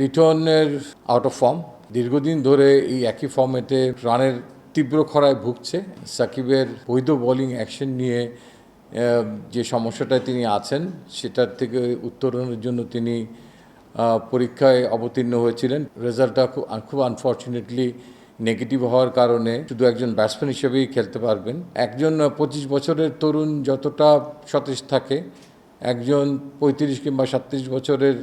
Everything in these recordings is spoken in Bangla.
লিটনের আউট অফ ফর্ম দীর্ঘদিন ধরে এই একই ফর্মেটে রানের তীব্র খরায় ভুগছে। সাকিবের বৈধ বোলিং অ্যাকশন নিয়ে যে সমস্যাটায় তিনি আছেন, সেটার থেকে উত্তরণের জন্য তিনি পরীক্ষায় অবতীর্ণ হয়েছিলেন। রেজাল্টটা খুব খুব আনফর্চুনেটলি নেগেটিভ হওয়ার কারণে শুধু একজন ব্যাটসম্যান হিসেবেই খেলতে পারবেন। একজন পঁচিশ বছরের তরুণ যতটা সতেজ থাকে, একজন পঁয়ত্রিশ কিংবা সাতত্রিশ বছরের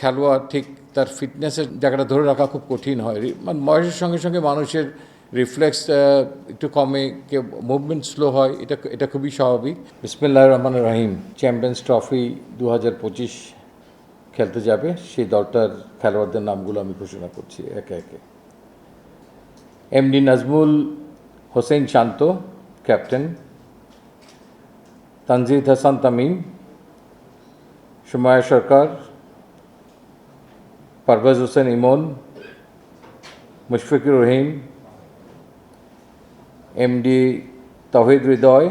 খেলোয়াড় ঠিক তার ফিটনেসের জায়গাটা ধরে রাখা খুব কঠিন হয়। মানে বয়সের সঙ্গে সঙ্গে মানুষের রিফ্লেক্স একটু কমে মুভমেন্ট স্লো হয়, এটা এটা খুবই স্বাভাবিক। বিসমিল্লাহ রহমান রাহিম, চ্যাম্পিয়ন্স ট্রফি দু হাজার পঁচিশ খেলতে যাবে। সেই দলটার খেলোয়াড়দের নামগুলো আমি ঘোষণা করছি একে একে। MD Nazmul Hossain Shanto, captain. Tanzid Hasan Tamim. Soumya Sarkar Parvez Hossain Emon Mushfiqur Rahim MD Towhid Hridoy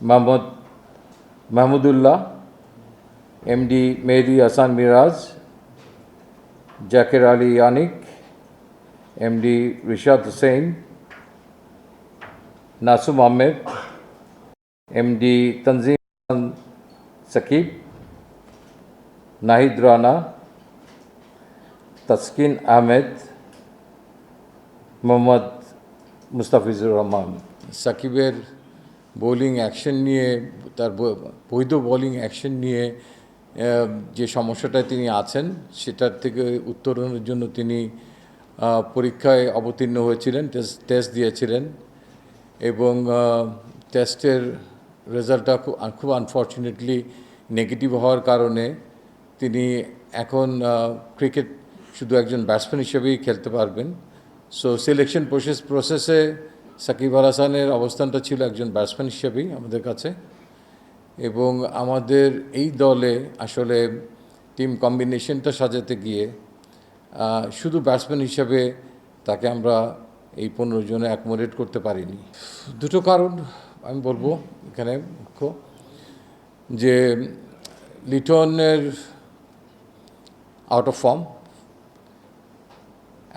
Mahmud Mahmudullah MD Mehedi Hasan Miraz Jaker Ali Anik MD Rishad Hossain Nasum Ahmed MD Tanzim Sakib Nahid Rana Taskin Ahmed Mohammad Mustafizur Rahman সাকিবের বোলিং অ্যাকশন নিয়ে, তার বৈধ বোলিং অ্যাকশন নিয়ে যে সমস্যাটায় তিনি আছেন, সেটার থেকে উত্তরণের জন্য তিনি পরীক্ষায় অবতীর্ণ হয়েছিলেন টেস্ট টেস্ট দিয়েছিলেন এবং টেস্টের রেজাল্টটা খুব খুব আনফর্চুনেটলি নেগেটিভ হওয়ার কারণে তিনি এখন ক্রিকেট শুধু একজন ব্যাটসম্যান হিসেবেই খেলতে পারবেন। সো সিলেকশন প্রসেস প্রসেসে সাকিব আল হাসানের অবস্থানটা ছিল একজন ব্যাটসম্যান হিসেবেই আমাদের কাছে। এবং আমাদের এই দলে আসলে টিম কম্বিনেশনটা সাজাতে গিয়ে শুধু ব্যাটসম্যান হিসেবে তাকে আমরা এই পনেরো জনে অ্যাকোমোডেট করতে পারিনি। দুটো কারণ আমি বলব এখানে মুখ্য। যে লিটনের আউট অফ ফর্ম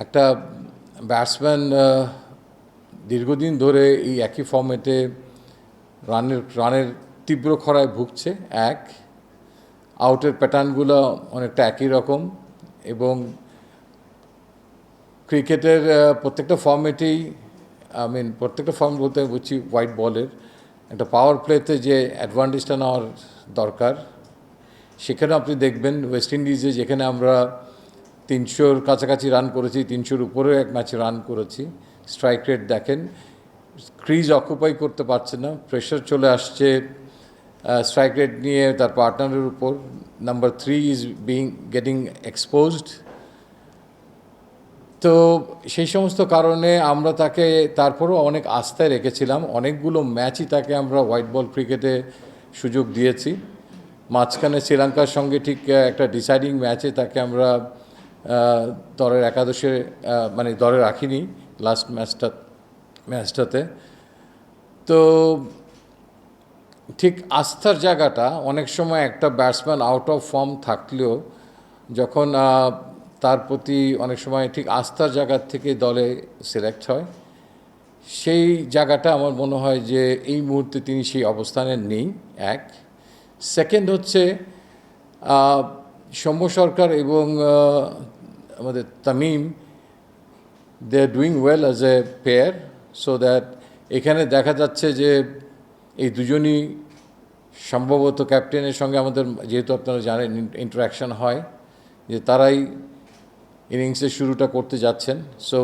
একটা ব্যাটসম্যান দীর্ঘদিন ধরে এই একই ফর্মেটে রানের রানের তীব্র খরায় ভুগছে, এক। আউটের প্যাটার্নগুলো অনেকটা একই রকম এবং ক্রিকেটের প্রত্যেকটা ফর্মেটেই আই মিন প্রত্যেকটা ফর্ম বলতে বুঝছি হোয়াইট বলের একটা পাওয়ার প্লেতে যে অ্যাডভান্টেজটা নেওয়ার দরকার সেখানে আপনি দেখবেন ওয়েস্ট ইন্ডিজে যেখানে আমরা তিনশোর কাছাকাছি রান করেছি, তিনশোর উপরেও এক ম্যাচে রান করেছি। স্ট্রাইক রেট দেখেন ক্রিজ অকুপাই করতে পারছে না প্রেশার চলে আসছে স্ট্রাইক রেট নিয়ে তার পার্টনারের উপর। Number three is being getting exposed তো সেই সমস্ত কারণে আমরা তাকে, তারপরেও অনেক আস্থায় রেখেছিলাম। অনেকগুলো ম্যাচই তাকে আমরা হোয়াইট বল ক্রিকেটে সুযোগ দিয়েছি। মাঝখানে শ্রীলঙ্কার সঙ্গে ঠিক একটা ডিসাইডিং ম্যাচে তাকে আমরা দলের একাদশে মানে দলে রাখিনি লাস্ট ম্যাচটা ম্যাচটাতে তো ঠিক আস্থার জায়গাটা অনেক সময় একটা ব্যাটসম্যান আউট অফ ফর্ম থাকলেও যখন তার প্রতি অনেক সময় ঠিক আস্থার জায়গার থেকে দলে সিলেক্ট হয়, সেই জায়গাটা আমার মনে হয় যে এই মুহূর্তে তিনি সেই অবস্থানে নেই, এক। সেকেন্ড হচ্ছে সৌম্য সরকার এবং আমাদের Tamim they are doing well as a pair so that এখানে দেখা যাচ্ছে যে এই দুজনই সম্ভবত ক্যাপ্টেনের সঙ্গে আমাদের, যেহেতু আপনারা জানেন ইন্টারাকশন হয়, যে তারাই ইনিংসের শুরুটা করতে যাচ্ছেন। সো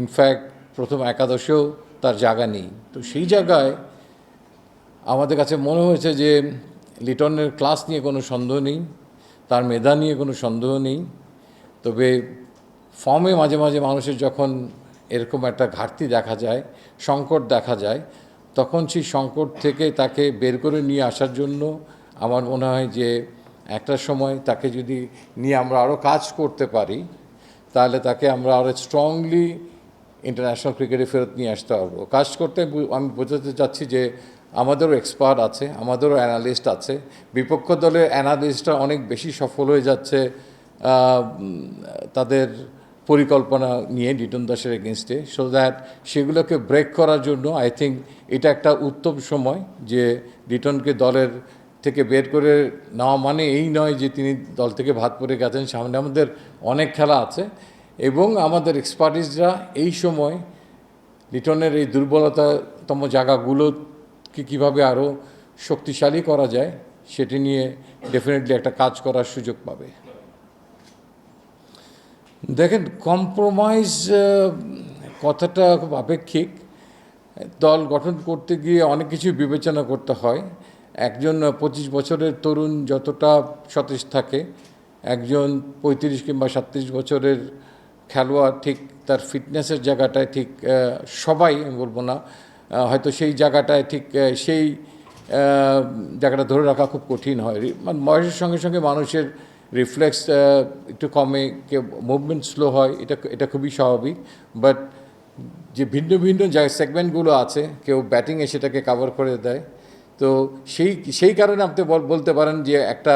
ইনফ্যাক্ট প্রথম একাদশেও তার জায়গা নেই। তো সেই জায়গায় আমাদের কাছে মনে হয়েছে যে লিটনের ক্লাস নিয়ে কোনো সন্দেহ নেই, তার মেধা নিয়ে কোনো সন্দেহ নেই। তবে ফর্মে মাঝে মাঝে মানুষের যখন এরকম একটা ঘাটতি দেখা যায়, সংকট দেখা যায়, তখন সেই সংকট থেকে তাকে বের করে নিয়ে আসার জন্য আমার মনে হয় যে একটা সময় তাকে যদি নিয়ে আমরা আরও কাজ করতে পারি, তাহলে তাকে আমরা আরও স্ট্রংলি ইন্টারন্যাশনাল ক্রিকেটে ফেরত নিয়ে আসতে পারব। কাজ করতে আমি বোঝাতে চাচ্ছি যে আমাদেরও এক্সপার্ট আছে, আমাদেরও অ্যানালিস্ট আছে। বিপক্ষ দলের অ্যানালিস্টরা অনেক বেশি সফল হয়ে যাচ্ছে। তাদের পরিকল্পনা নিয়ে লিটন দাসের এগেনস্টে সো দ্যাট সেগুলোকে ব্রেক করার জন্য আই থিঙ্ক এটা একটা উত্তম সময় যে লিটনকে দলের থেকে বের করে নেওয়া মানে এই নয় যে তিনি দল থেকে ভাত পরে গেছেন। সামনে আমাদের অনেক খেলা আছে এবং আমাদের এক্সপার্টিসরা এই সময় লিটনের এই দুর্বলতাতম জায়গাগুলোকে কীভাবে আরও শক্তিশালী করা যায় সেটি নিয়ে ডেফিনেটলি একটা কাজ করার সুযোগ পাবে। দেখেন কম্প্রোমাইজ কথাটা খুব আপেক্ষিক। দল গঠন করতে গিয়ে অনেক কিছু বিবেচনা করতে হয়। একজন পঁচিশ বছরের তরুণ যতটা সতেজ থাকে, একজন পঁয়ত্রিশ কিংবা সাতত্রিশ বছরের খেলোয়াড় ঠিক তার ফিটনেসের জায়গাটায় ঠিক সবাই, আমি বলব না হয়তো সেই জায়গাটায় ঠিক সেই জায়গাটা ধরে রাখা খুব কঠিন হয়। মানে বয়সের সঙ্গে সঙ্গে মানুষের রিফ্লেক্স একটু কমে মুভমেন্ট স্লো হয়, এটা এটা খুবই স্বাভাবিক। বাট যে ভিন্ন ভিন্ন যে সেগমেন্টগুলো আছে, কেউ ব্যাটিংয়ে সেটাকে কাভার করে দেয়। তো সেই সেই কারণে আপনি বলতে পারেন যে একটা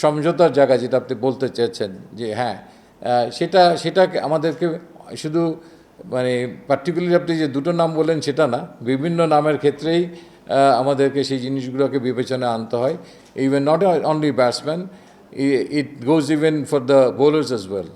সমঝোতার জায়গা যেটা আপনি বলতে চেয়েছেন, যে হ্যাঁ সেটা সেটা আমাদেরকে শুধু মানে পার্টিকুলারলি আপনি যে দুটো নাম বললেন সেটা না, বিভিন্ন নামের ক্ষেত্রেই আমাদেরকে সেই জিনিসগুলোকে বিবেচনায় আনতে হয়। Even not only batsman it goes even for the bowlers as well.